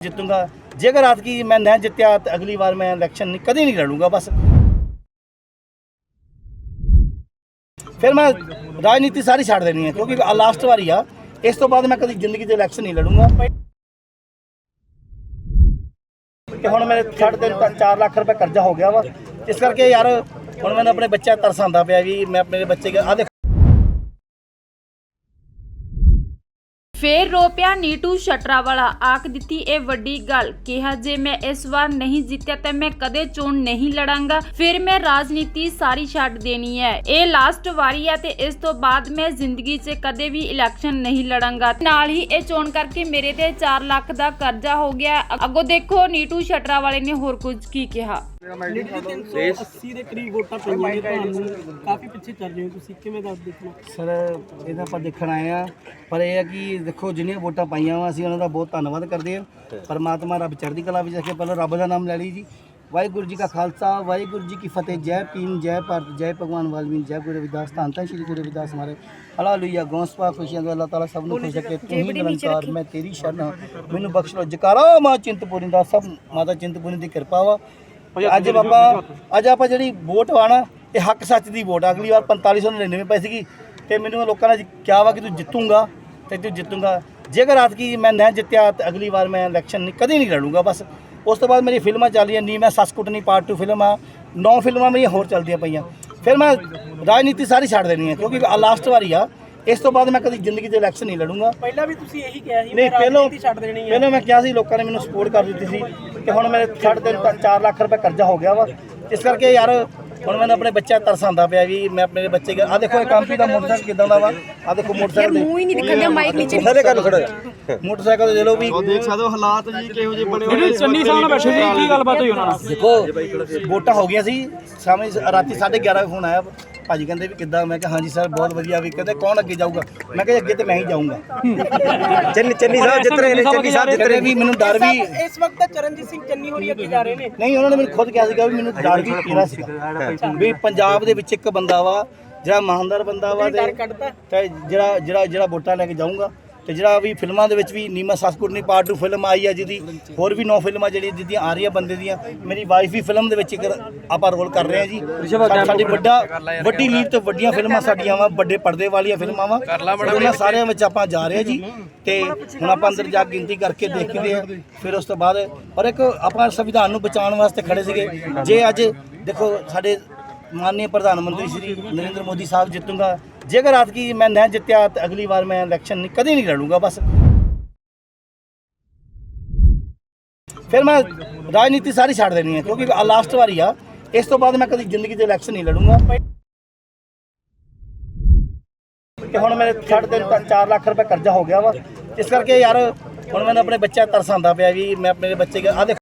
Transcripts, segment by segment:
ਜਿੱਤੂੰਗਾ। ਜੇਕਰ ਆਤਕੀ ਮੈਂ ਨਹੀਂ ਜਿੱਤਿਆ ਤਾਂ ਅਗਲੀ ਵਾਰ ਮੈਂ ਇਲੈਕਸ਼ਨ ਨਹੀਂ ਕਦੀ ਨਹੀਂ ਲੜੂੰਗਾ, ਬਸ। ਫਿਰ ਮੈਂ ਰਾਜਨੀਤੀ ਸਾਰੀ ਛੱਡ ਦੇਣੀ ਹੈ, ਕਿਉਂਕਿ ਲਾਸਟ ਵਾਰੀ ਆ। ਇਸ ਤੋਂ ਬਾਅਦ ਮੈਂ ਕਦੀ ਜ਼ਿੰਦਗੀ 'ਚ ਇਲੈਕਸ਼ਨ ਨਹੀਂ ਲੜੂੰਗਾ। ਤੇ ਹੁਣ ਮੇਰੇ ਸਾਢੇ ਤਿੰਨ ਤੋਂ 4 ਲੱਖ ਰੁਪਏ ਕਰਜ਼ਾ ਹੋ ਗਿਆ ਵਾ। ਇਸ ਕਰਕੇ ਯਾਰ, ਹੁਣ ਮੈਨੂੰ ਆਪਣੇ ਬੱਚਾ ਤਰਸ ਆਉਂਦਾ ਪਿਆ ਵੀ ਮੈਂ ਆਪਣੇ ਬੱਚੇ ਆ ਦੇਖ ਫੇਰ ਰੋਪਿਆ ਨੀਟੂ ਸ਼ਟਰਾਵਾਲਾ ਆਖ ਦਿੱਤੀ ਇਹ ਵੱਡੀ ਗੱਲ, ਕਿਹਾ ਜੇ ਮੈਂ ਇਸ ਵਾਰ ਨਹੀਂ ਜਿੱਤਿਆ ਤਾਂ ਮੈਂ ਕਦੇ ਚੋਣ ਨਹੀਂ ਲੜਾਂਗਾ। ਫਿਰ ਮੈਂ ਰਾਜਨੀਤੀ ਸਾਰੀ ਛੱਡ ਦੇਣੀ ਹੈ। ਇਹ ਲਾਸਟ ਵਾਰੀ ਹੈ ਤੇ ਇਸ ਤੋਂ ਬਾਅਦ ਮੈਂ ਜ਼ਿੰਦਗੀ 'ਚ ਕਦੇ ਵੀ ਇਲੈਕਸ਼ਨ ਨਹੀਂ ਲੜਾਂਗਾ। ਨਾਲ ਹੀ ਇਹ ਚੋਣ ਕਰਕੇ ਮੇਰੇ ਤੇ 4 ਲੱਖ ਦਾ ਕਰਜ਼ਾ ਹੋ ਗਿਆ। ਅੱਗੋਂ ਦੇਖੋ, ਨੀਟੂ ਸ਼ਟਰਾ ਵਾਲੇ ਨੇ ਹੋਰ ਕੁਝ ਕੀ ਕਿਹਾ। ਲੀਡਰ 380 ਦੇ ਕਰੀਬ ਵੋਟਾਂ ਪਈਆਂ ਨੇ ਤੁਹਾਨੂੰ। ਕਾਫੀ ਪਿੱਛੇ ਚੱਲ ਰਹੇ ਹੋ ਤੁਸੀਂ ਕਿਵੇਂ ਦੱਸ ਦੇਖਣਾ? ਸਰ ਇਹਦਾ ਆਪਾਂ ਦੇਖਣ ਆਏ ਆ। ਪਰ ਇਹ ਹੈ ਕਿ ਦੇਖੋ ਜਿੰਨੀਆਂ ਵੋਟਾਂ ਪਾਈਆਂ ਵਾ ਅਸੀਂ ਉਹਨਾਂ ਦਾ ਬਹੁਤ ਧੰਨਵਾਦ ਕਰਦੇ ਹਾਂ। ਪਰਮਾਤਮਾ ਰੱਬ ਚੜ੍ਹਦੀ ਕਲਾ ਵਿੱਚ ਰੱਖੇ ਪਹਿਲਾਂ ਰੱਬ ਦਾ ਨਾਮ ਲੈ ਲਈ ਜੀ। ਵਾਹਿਗੁਰੂ ਜੀ ਕਾ ਖਾਲਸਾ ਵਾਹਿਗੁਰੂ ਜੀ ਕੀ ਫਤਿਹ। ਜੈ ਭੀਮ ਜੈ ਭਾਰਤ ਜੈ ਭਗਵਾਨ ਵਾਲਮੀਕ ਜੈ ਗੁਰੂ ਰਵਿਦਾਸ। ਧੰਨ ਧੰਨ ਸ਼੍ਰੀ ਗੁਰੂ ਰਵਿਦਾਸ ਹਮਾਰੇ ਹਾਲੇਲੂਇਆ ਗੌਸਪਾ ਖੁਸ਼ੀਆਂ ਦਾ ਅੱਲਾਹ ਤਾਲਾ ਸਭ ਨੂੰ ਖੁਸ਼ ਰੱਖੇ। ਤੂੰ ਹੀ ਨਿਰੰਕਾਰ ਮੈਂ ਤੇਰੀ ਸ਼ਰਨ ਮੈਨੂੰ ਬਖਸ਼ ਲੋ ਜਕਾਰਾ ਮਾਂ ਚਿੰਤਪੁਰੀ ਦਾ ਸਭ ਮਾਤਾ ਚਿੰਤਪੁਰੀ ਦੀ ਕਿਰਪਾ ਵਾ। ਅੱਜ ਬਾਬਾ ਅੱਜ ਆਪਾਂ ਜਿਹੜੀ ਵੋਟ ਵਾ ਨਾ ਇਹ ਹੱਕ ਸੱਚ ਦੀ ਵੋਟ ਆ। ਅਗਲੀ ਵਾਰ 4599 ਪੈ ਸੀਗੀ ਤੇ ਮੈਨੂੰ ਲੋਕਾਂ ਨੇ ਕਿਹਾ ਵਾ ਕਿ ਤੂੰ ਜਿੱਤੂਗਾ ਤੇ ਤੂੰ ਜਿੱਤੂਗਾ। ਜੇਕਰ ਆਤਕੀ ਮੈਂ ਨਹੀਂ ਜਿੱਤਿਆ ਤਾਂ ਅਗਲੀ ਵਾਰ ਮੈਂ ਇਲੈਕਸ਼ਨ ਨਹੀਂ ਕਦੀ ਨਹੀਂ ਲੜੂੰਗਾ ਬਸ। ਉਸ ਤੋਂ ਬਾਅਦ ਮੇਰੀ ਫਿਲਮਾਂ ਚੱਲ ਰਹੀਆਂ ਨੀ ਮੈਂ ਸੱਸ ਕੁੱਟਣੀ ਪਾਰਟ 2 ਫਿਲਮ ਆ ਨੌ ਫਿਲਮਾਂ ਮੇਰੀਆਂ ਹੋਰ ਚੱਲਦੀਆਂ ਪਈਆਂ। ਫਿਰ ਮੈਂ ਰਾਜਨੀਤੀ ਸਾਰੀ ਛੱਡ ਦੇਣੀ ਹੈ ਕਿਉਂਕਿ ਲਾਸਟ ਵਾਰੀ ਆ। ਇਸ ਤੋਂ ਬਾਅਦ ਮੈਂ ਕਦੀ ਜ਼ਿੰਦਗੀ 'ਚ ਇਲੈਕਸ਼ਨ ਨਹੀਂ ਲੜੂੰਗਾ। ਪਹਿਲਾਂ ਵੀ ਤੁਸੀਂ ਇਹੀ ਕਿਹਾ ਸੀ ਨਹੀਂ ਮੈਂ ਪਹਿਲਾਂ ਰਾਜਨੀਤੀ ਛੱਡ ਦੇਣੀ ਹੈ। ਪਹਿਲਾਂ ਮੈਂ ਕਿਹਾ ਸੀ ਲੋਕਾਂ ਨੇ ਮੈਨੂੰ ਸਪੋਰਟ ਕਰ ਦਿੱਤੀ ਸੀ। ਕਿ ਹੁਣ ਮੇਰੇ ਸਾਢੇ ਤਿੰਨ ਤੋਂ 4 ਲੱਖ ਰੁਪਏ ਕਰਜ਼ਾ ਹੋ ਗਿਆ ਵਾ। ਇਸ ਕਰਕੇ ਯਾਰ ਹੁਣ ਮੈਨੂੰ ਆਪਣੇ ਬੱਚਾ ਤਰਸ ਆਉਂਦਾ ਪਿਆ ਵੀ ਮੈਂ ਆਪਣੇ ਬੱਚੇ ਆ ਦੇਖੋ ਇਹ ਕੰਪਨੀ ਦਾ ਮੋਟਰਸਾਈਕਲ ਕਿਦਾਂ ਦਾ ਵਾ। ਆ ਦੇਖੋ ਮੋਟਰਸਾਈਕਲ ਮੂੰਹ ਹੀ ਨਹੀਂ ਦਿਖਦਾ ਮਾਈਕ ਨੀਚੇ ਸਾਰੇ ਕਰ ਖੜਾ। ਮੋਟਰਸਾਈਕਲ ਦੇ ਲੋ ਵੀ ਦੇਖ ਸਕਦੇ ਹੋ ਹਾਲਾਤ ਜੀ ਕਿਹੋ ਜਿਹੇ ਬਣੇ ਜਿਹੜੇ ਚੰਨੀ ਸਾਹਿਬ ਨਾਲ ਬੈਠੇ ਸੀ ਕੀ ਗੱਲਬਾਤ ਹੋਈ ਉਹਨਾਂ ਨਾਲ? ਦੇਖੋ ਵੋਟਾਂ ਹੋ ਗਈਆਂ ਸੀ ਸ਼ਾਮੀ ਰਾਤੀ 11:30 ਵਜੇ ਫੋਨ ਆਇਆ। ਭਾਜੀ ਕਹਿੰਦੇ ਵੀ ਕਿੱਦਾਂ? ਮੈਂ ਕਿਹਾ ਹਾਂਜੀ ਸਰ ਬਹੁਤ ਵਧੀਆ ਵੀ ਕਹਿੰਦੇ ਕੌਣ ਅੱਗੇ ਜਾਊਗਾ? ਮੈਂ ਕਿਹਾ ਅੱਗੇ ਤੇ ਮੈਂ ਹੀ ਜਾਊਂਗਾ। ਚੰਨੀ ਚੰਨੀ ਸਾਹਿਬ ਜਿੱਤ ਰਹੇ ਨੇ ਚੰਨੀ ਸਾਹਿਬ ਜਿੱਤ ਰਹੇ ਵੀ ਮੈਨੂੰ ਡਰ ਵੀ ਇਸ ਵਕਤ ਤਾਂ ਚਰਨਜੀਤ ਸਿੰਘ ਚੰਨੀ ਹੋਰੀ ਅੱਗੇ ਜਾ ਰਹੇ ਨੇ। ਨਹੀਂ ਉਹਨਾਂ ਨੇ ਮੈਨੂੰ ਖੁਦ ਕਿਹਾ ਸੀਗਾ ਵੀ ਮੈਨੂੰ ਡਰ ਵੀ ਪੀਰਾ ਸੀਗਾ। ਵੀ ਪੰਜਾਬ ਦੇ ਵਿੱਚ ਇੱਕ ਬੰਦਾ ਵਾ ਜਿਹੜਾ ਇਮਾਨਦਾਰ ਬੰਦਾ ਵਾ ਡਰ ਤੇ ਜਿਹੜਾ ਜਿਹੜਾ ਜਿਹੜਾ ਵੋਟਾਂ ਲੈ ਕੇ ਜਾਊਂਗਾ ਤੇ ਜਿਹੜਾ ਵੀ ਫਿਲਮਾਂ ਦੇ ਵਿੱਚ ਵੀ ਨੀਮਾ ਸਸਕੁਟਨੀ ਪਾਰਟ 2 ਫਿਲਮ ਆਈ ਹੈ ਜਿਹਦੀ ਹੋਰ ਵੀ ਨੌ ਫਿਲਮਾਂ ਜਿਹੜੀ ਜਿਹਦੀਆਂ ਆ ਰਹੀਆਂ ਬੰਦੇ ਦੀਆਂ ਮੇਰੀ ਵਾਈਫ ਵੀ ਫਿਲਮ ਦੇ ਵਿੱਚ ਇੱਕ ਆਪਾਂ ਰੋਲ ਕਰ ਰਹੇ ਹਾਂ ਜੀ। ਸਾਡੀ ਵੱਡਾ ਵੱਡੀ ਲੀਡ ਤੇ ਵੱਡੀਆਂ ਫਿਲਮਾਂ ਸਾਡੀਆਂ ਵਾ ਵੱਡੇ ਪਰਦੇ ਵਾਲੀਆਂ ਫਿਲਮਾਂ ਵਾ। ਉਹਨਾਂ ਸਾਰਿਆਂ ਵਿੱਚ ਆਪਾਂ ਜਾ ਰਹੇ ਹਾਂ ਜੀ। ਤੇ ਹੁਣ ਆਪਾਂ ਅੰਦਰ ਜਾ ਕੇ ਗਿਣਤੀ ਕਰਕੇ ਦੇਖਦੇ ਹਾਂ ਫਿਰ ਉਸ ਤੋਂ ਬਾਅਦ ਪਰ ਇੱਕ ਆਪਾਂ ਸੰਵਿਧਾਨ ਨੂੰ ਬਚਾਉਣ ਵਾਸਤੇ ਖੜੇ ਸੀਗੇ। ਜੇ ਅੱਜ ਦੇਖੋ ਸਾਡੇ ਮਾਨਨੀय ਪ੍ਰਧਾਨ ਮੰਤਰੀ ਸ਼੍ਰੀ ਨਰਿੰਦਰ ਮੋਦੀ ਸਾਹਿਬ ਜਿੱਤੂਗਾ ਜੇਕਰ ਆਤਕੀ ਮੈਂ ਨਹੀਂ ਜਿੱਤਿਆ ਤਾਂ ਅਗਲੀ ਵਾਰ ਮੈਂ ਇਲੈਕਸ਼ਨ ਨਹੀਂ ਕਦੀ ਨਹੀਂ ਲੜੂੰਗਾ, ਬਸ। ਫਿਰ ਮੈਂ ਰਾਜਨੀਤੀ ਸਾਰੀ ਛੱਡ ਦੇਣੀ ਹੈ, ਕਿਉਂਕਿ ਲਾਸਟ ਵਾਰੀ ਆ। ਇਸ ਤੋਂ ਬਾਅਦ ਮੈਂ ਕਦੀ ਜ਼ਿੰਦਗੀ 'ਚ ਇਲੈਕਸ਼ਨ ਨਹੀਂ ਲੜੂੰਗਾ। ਕਿ ਹੁਣ ਮੇਰੇ ਸਾਢੇ ਤਿੰਨ ਤੋਂ 4 ਲੱਖ ਰੁਪਏ ਕਰਜ਼ਾ ਹੋ ਗਿਆ ਵਾ। ਇਸ ਕਰਕੇ ਯਾਰ, ਹੁਣ ਮੈਨੂੰ ਆਪਣੇ ਬੱਚਾ ਤਰਸ ਆਉਂਦਾ ਪਿਆ ਵੀ ਮੈਂ ਆਪਣੇ ਬੱਚੇ ਆ ਦੇਖੋ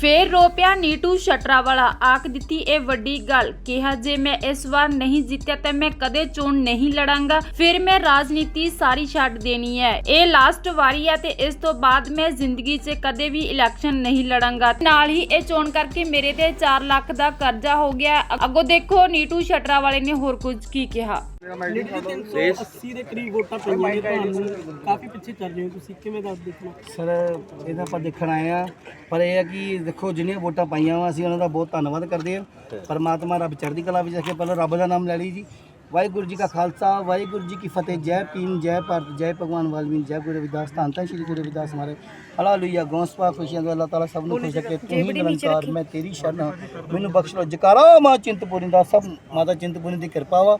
ਫੇਰ ਰੋਪਿਆ ਨੀਟੂ ਸ਼ਟਰਾਵਾਲਾ ਆਖ ਦਿੱਤੀ ਇਹ ਵੱਡੀ ਗੱਲ, ਕਿਹਾ ਜੇ ਮੈਂ ਇਸ ਵਾਰ ਨਹੀਂ ਜਿੱਤਿਆ ਤਾਂ ਮੈਂ ਕਦੇ ਚੋਣ ਨਹੀਂ ਲੜਾਂਗਾ। ਫਿਰ ਮੈਂ ਰਾਜਨੀਤੀ ਸਾਰੀ ਛੱਡ ਦੇਣੀ ਹੈ। ਇਹ ਲਾਸਟ ਵਾਰੀ ਹੈ ਤੇ ਇਸ ਤੋਂ ਬਾਅਦ ਮੈਂ ਜ਼ਿੰਦਗੀ 'ਚ ਕਦੇ ਵੀ ਇਲੈਕਸ਼ਨ ਨਹੀਂ ਲੜਾਂਗਾ। ਨਾਲ ਹੀ ਇਹ ਚੋਣ ਕਰਕੇ ਮੇਰੇ ਤੇ 4 ਲੱਖ ਦਾ ਕਰਜ਼ਾ ਹੋ ਗਿਆ। ਅੱਗੋਂ ਦੇਖੋ, ਨੀਟੂ ਸ਼ਟਰਾਵਾਲੇ ਨੇ ਹੋਰ ਕੁਝ ਕੀ ਕਿਹਾ। ਲੀਡਰ 380 ਦੇ ਕਰੀਬ ਵੋਟਾਂ ਪਈਆਂ ਨੇ ਤੁਹਾਨੂੰ। ਕਾਫੀ ਪਿੱਛੇ ਚੱਲ ਰਹੇ ਹੋ ਤੁਸੀਂ ਕਿਵੇਂ ਦੱਸ ਦੇਖਣਾ? ਸਰ ਇਹਦਾ ਆਪਾਂ ਦੇਖਣ ਆਏ ਆ ਪਰ ਇਹ ਹੈ ਕਿ ਦੇਖੋ ਜਿੰਨੀਆਂ ਵੋਟਾਂ ਪਾਈਆਂ ਵਾ ਅਸੀਂ ਉਹਨਾਂ ਦਾ ਬਹੁਤ ਧੰਨਵਾਦ ਕਰਦੇ ਹਾਂ। ਪਰਮਾਤਮਾ ਰੱਬ ਚੜ੍ਹਦੀ ਕਲਾ ਵਿੱਚ ਰੱਖੇ ਪਹਿਲਾਂ ਰੱਬ ਦਾ ਨਾਮ ਲੈ ਲਈ ਜੀ। ਵਾਹਿਗੁਰੂ ਜੀ ਕਾ ਖਾਲਸਾ ਵਾਹਿਗੁਰੂ ਜੀ ਕੀ ਫਤਿਹ। ਜੈ ਭੀਮ ਜੈ ਭਾਰਤ ਜੈ ਭਗਵਾਨ ਵਾਲਮੀਕ ਜੈ ਗੁਰੂ ਰਵਿਦਾਸ। ਧੰਨ ਧੰਨ ਸ਼੍ਰੀ ਗੁਰੂ ਰਵਿਦਾਸ ਹਮਾਰੇ ਹਾਲੇਲੂਇਆ ਗੌਸਪਾ ਖੁਸ਼ੀਆਂ ਦਾ ਅੱਲਾਹ ਤਾਲਾ ਸਭ ਨੂੰ ਖੁਸ਼ ਰੱਖੇ। ਤੂੰ ਹੀ ਨਿਰੰਕਾਰ ਮੈਂ ਤੇਰੀ ਸ਼ਰਨ ਮੈਨੂੰ ਬਖਸ਼ ਲੋ ਜਕਾਰਾ ਮਾਂ ਚਿੰਤਪੁਰੀ ਦਾ ਸਭ ਮਾਤਾ ਚਿੰਤਪੁਰੀ ਦੀ ਕਿਰਪਾ ਵਾ।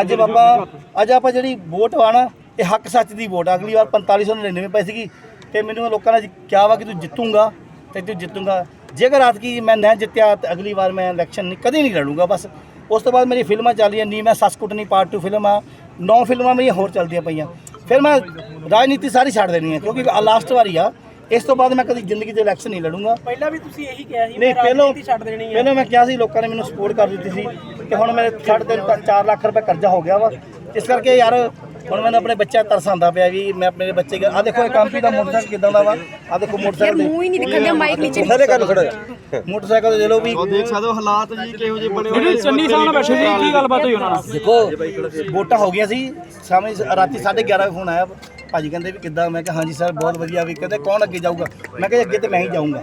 ਅੱਜ ਬਾਬਾ ਅੱਜ ਆਪਾਂ ਜਿਹੜੀ ਵੋਟ ਵਾ ਨਾ ਇਹ ਹੱਕ ਸੱਚ ਦੀ ਵੋਟ ਆ। ਅਗਲੀ ਵਾਰ 4599 ਪੈ ਸੀਗੀ ਤੇ ਮੈਨੂੰ ਲੋਕਾਂ ਨੇ ਕਿਹਾ ਵਾ ਕਿ ਤੂੰ ਜਿੱਤੂਗਾ ਤੇ ਤੂੰ ਜਿੱਤੂਗਾ। ਜੇਕਰ ਆਤਕੀ ਮੈਂ ਨਹੀਂ ਜਿੱਤਿਆ ਤਾਂ ਅਗਲੀ ਵਾਰ ਮੈਂ ਇਲੈਕਸ਼ਨ ਨਹੀਂ ਕਦੀ ਨਹੀਂ ਲੜੂੰਗਾ ਬਸ। ਉਸ ਤੋਂ ਬਾਅਦ ਮੇਰੀ ਫਿਲਮਾਂ ਚੱਲ ਰਹੀਆਂ ਨੀ ਮੈਂ ਸੱਸ ਕੁੱਟਣੀ ਪਾਰਟ 2 ਫਿਲਮ ਆ ਨੌ ਫਿਲਮਾਂ ਮੇਰੀਆਂ ਹੋਰ ਚੱਲਦੀਆਂ ਪਈਆਂ। ਫਿਰ ਮੈਂ ਰਾਜਨੀਤੀ ਸਾਰੀ ਛੱਡ ਦੇਣੀ ਹੈ ਕਿਉਂਕਿ ਲਾਸਟ ਵਾਰੀ ਆ। ਇਸ ਤੋਂ ਬਾਅਦ ਮੈਂ ਕਦੀ ਜ਼ਿੰਦਗੀ 'ਚ ਇਲੈਕਸ਼ਨ ਨਹੀਂ ਲੜੂੰਗਾ। ਪਹਿਲਾਂ ਵੀ ਤੁਸੀਂ ਇਹੀ ਕਿਹਾ ਸੀ ਨਹੀਂ ਮੈਂ ਪਹਿਲਾਂ ਰਾਜਨੀਤੀ ਛੱਡ ਦੇਣੀ ਹੈ ਪਹਿਲਾਂ ਮੈਂ ਕਿਹਾ ਸੀ ਲੋਕਾਂ ਨੇ ਮੈਨੂੰ ਸਪੋਰਟ ਕਰ ਦਿੱਤੀ ਸੀ ਕਿ ਹੁਣ ਮੇਰੇ ਸਾਢੇ ਤਿੰਨ ਤੋਂ 4 ਲੱਖ ਰੁਪਏ ਕਰਜ਼ਾ ਹੋ ਗਿਆ ਵਾ। ਇਸ ਕਰਕੇ ਯਾਰ ਹੁਣ ਮੈਨੂੰ ਆਪਣੇ ਬੱਚਾ ਤਰਸ ਆਉਂਦਾ ਪਿਆ ਵੀ ਮੈਂ ਆਪਣੇ ਬੱਚੇ ਆ ਦੇਖੋ ਇਹ ਕੰਪਨੀ ਦਾ ਮੋਟਰਸਾਈਕਲ ਕਿਦਾਂ ਦਾ ਵਾ? ਆ ਦੇਖੋ ਮੋਟਰਸਾਈਕਲ ਮੂੰਹ ਹੀ ਨਹੀਂ ਦਿਖਦਾ ਮਾਈਕ ਨੀਚੇ ਸਾਰੇ ਕਰ ਖੜਾ। ਮੋਟਰਸਾਈਕਲ ਦੇ ਲੋ ਵੀ ਦੇਖ ਸਕਦੇ ਹੋ ਹਾਲਾਤ ਜੀ ਕਿਹੋ ਜਿਹੇ ਬਣੇ ਜਿਹੜੇ ਚੰਨੀ ਸਾਹਿਬ ਨਾਲ ਬੈਠੇ ਸੀ ਕੀ ਗੱਲਬਾਤ ਹੋਈ ਉਹਨਾਂ ਨਾਲ? ਦੇਖੋ ਵੋਟਾਂ ਹੋ ਗਈਆਂ ਸੀ ਸ਼ਾਮੀ ਰਾਤੀ 11:30 ਵਜੇ ਫੋਨ ਆਇਆ। ਭਾਜੀ ਕਹਿੰਦੇ ਵੀ ਕਿੱਦਾਂ? ਮੈਂ ਕਿਹਾ ਹਾਂਜੀ ਸਰ ਬਹੁਤ ਵਧੀਆ ਵੀ ਕਹਿੰਦੇ ਕੌਣ ਅੱਗੇ ਜਾਊਗਾ? ਮੈਂ ਕਿਹਾ ਅੱਗੇ ਤੇ ਮੈਂ ਹੀ ਜਾਊਂਗਾ।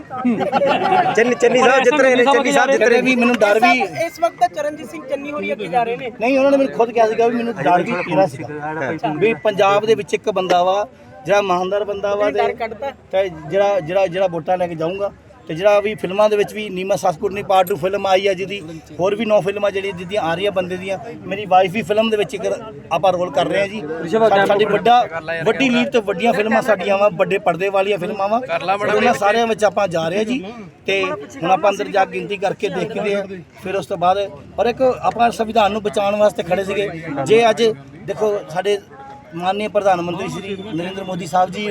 ਚੰਨੀ ਚੰਨੀ ਸਾਹਿਬ ਜਿੱਤ ਰਹੇ ਨੇ ਚੰਨੀ ਸਾਹਿਬ ਜਿੱਤ ਰਹੇ ਵੀ ਮੈਨੂੰ ਡਰ ਵੀ ਇਸ ਵਕਤ ਚਰਨਜੀਤ ਸਿੰਘ ਚੰਨੀ ਹੋਰੀ ਅੱਗੇ ਜਾ ਰਹੇ ਨੇ। ਨਹੀਂ ਉਹਨਾਂ ਨੇ ਮੈਨੂੰ ਖੁਦ ਕਿਹਾ ਸੀਗਾ ਵੀ ਮੈਨੂੰ ਡਰ ਵੀ ਤੇਰਾ ਸੀਗਾ। ਵੀ ਪੰਜਾਬ ਦੇ ਵਿੱਚ ਇੱਕ ਬੰਦਾ ਵਾ ਜਿਹੜਾ ਇਮਾਨਦਾਰ ਬੰਦਾ ਵਾ ਡਰ ਤੇ ਤੇ ਜਿਹੜਾ ਜਿਹੜਾ ਜਿਹੜਾ ਵੋਟਾਂ ਲੈ ਕੇ ਜਾਊਂਗਾ ਤੇ ਜਿਹੜਾ ਵੀ ਫਿਲਮਾਂ ਦੇ ਵਿੱਚ ਵੀ ਨੀਮਾ ਸਸਕੁਰਨੀ ਪਾਰਟ 2 ਫਿਲਮ ਆਈ ਹੈ ਜਿਹਦੀ ਹੋਰ ਵੀ ਨੌ ਫਿਲਮਾਂ ਜਿਹੜੀਆਂ ਜਿਹਦੀਆਂ ਆ ਰਹੀਆਂ ਬੰਦੇ ਦੀਆਂ ਮੇਰੀ ਵਾਈਫ ਵੀ ਫਿਲਮ ਦੇ ਵਿੱਚ ਇੱਕ ਆਪਾਂ ਰੋਲ ਕਰ ਰਹੇ ਹਾਂ ਜੀ। ਸਾਡੀ ਵੱਡਾ ਵੱਡੀ ਲੀਡ ਤੇ ਵੱਡੀਆਂ ਫਿਲਮਾਂ ਸਾਡੀਆਂ ਵਾ ਵੱਡੇ ਪਰਦੇ ਵਾਲੀਆਂ ਫਿਲਮਾਂ ਵਾ। ਉਹਨਾਂ ਸਾਰਿਆਂ ਵਿੱਚ ਆਪਾਂ ਜਾ ਰਹੇ ਹਾਂ ਜੀ। ਤੇ ਹੁਣ ਆਪਾਂ ਅੰਦਰ ਜਾ ਕੇ ਗਿਣਤੀ ਕਰਕੇ ਦੇਖਦੇ ਹਾਂ ਫਿਰ ਉਸ ਤੋਂ ਬਾਅਦ ਪਰ ਇੱਕ ਆਪਾਂ ਸੰਵਿਧਾਨ ਨੂੰ ਬਚਾਉਣ ਵਾਸਤੇ ਖੜੇ ਸੀਗੇ। ਜੇ ਅੱਜ ਦੇਖੋ ਸਾਡੇ ਮਾਨਨੀय ਪ੍ਰਧਾਨ ਮੰਤਰੀ ਸ਼੍ਰੀ ਨਰਿੰਦਰ ਮੋਦੀ ਸਾਹਿਬ ਜੀ